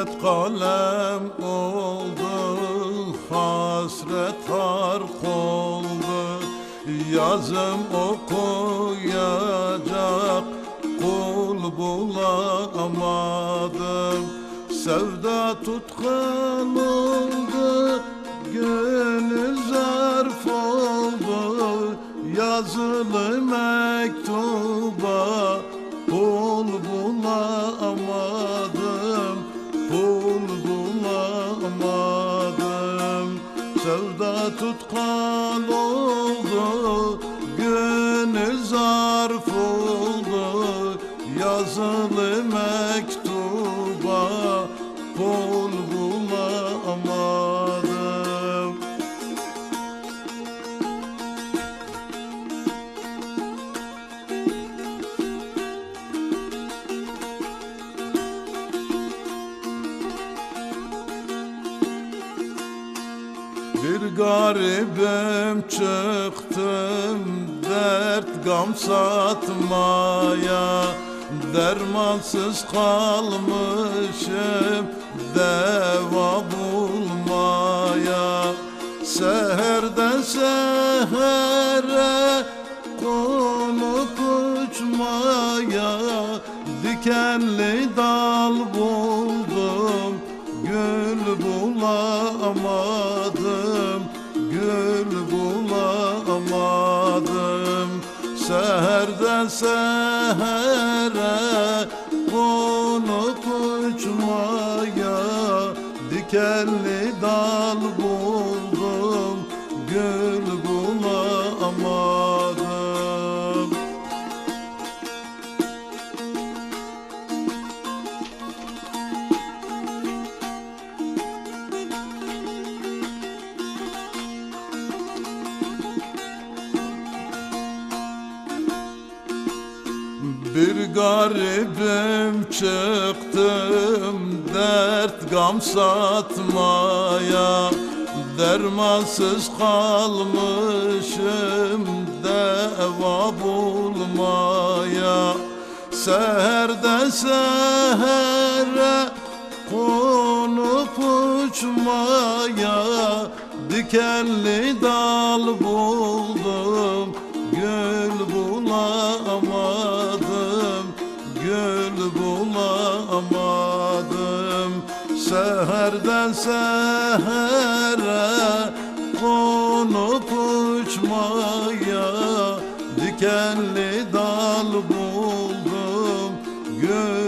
Hasret kalem oldu, hasret hark oldu. Yazım okuyacak kul bulamadım. Sevda tutkun oldu, gönül zarf oldu. Yazılı mektuba pul bulamadım Sevda tutkan oldu Gönül zarf oldu Yazılı Bir garibim çıktım dert gam satmaya. Dermansız kalmışım deva bulmaya. Seherden sehere konup uçmaya. Dikenli bulamadım Seherden sehere Konup uçmaya Dikenli dal buldum Gül bulamadım Bir garibim çıktım dert gam satmaya. Dermansız kalmışım deva bulmaya. Seherden sehere konup uçmaya. Dikenli dal buldum Gül bulamadım. Seherden sehere Konup uçmaya Dikenli dal buldum. Gül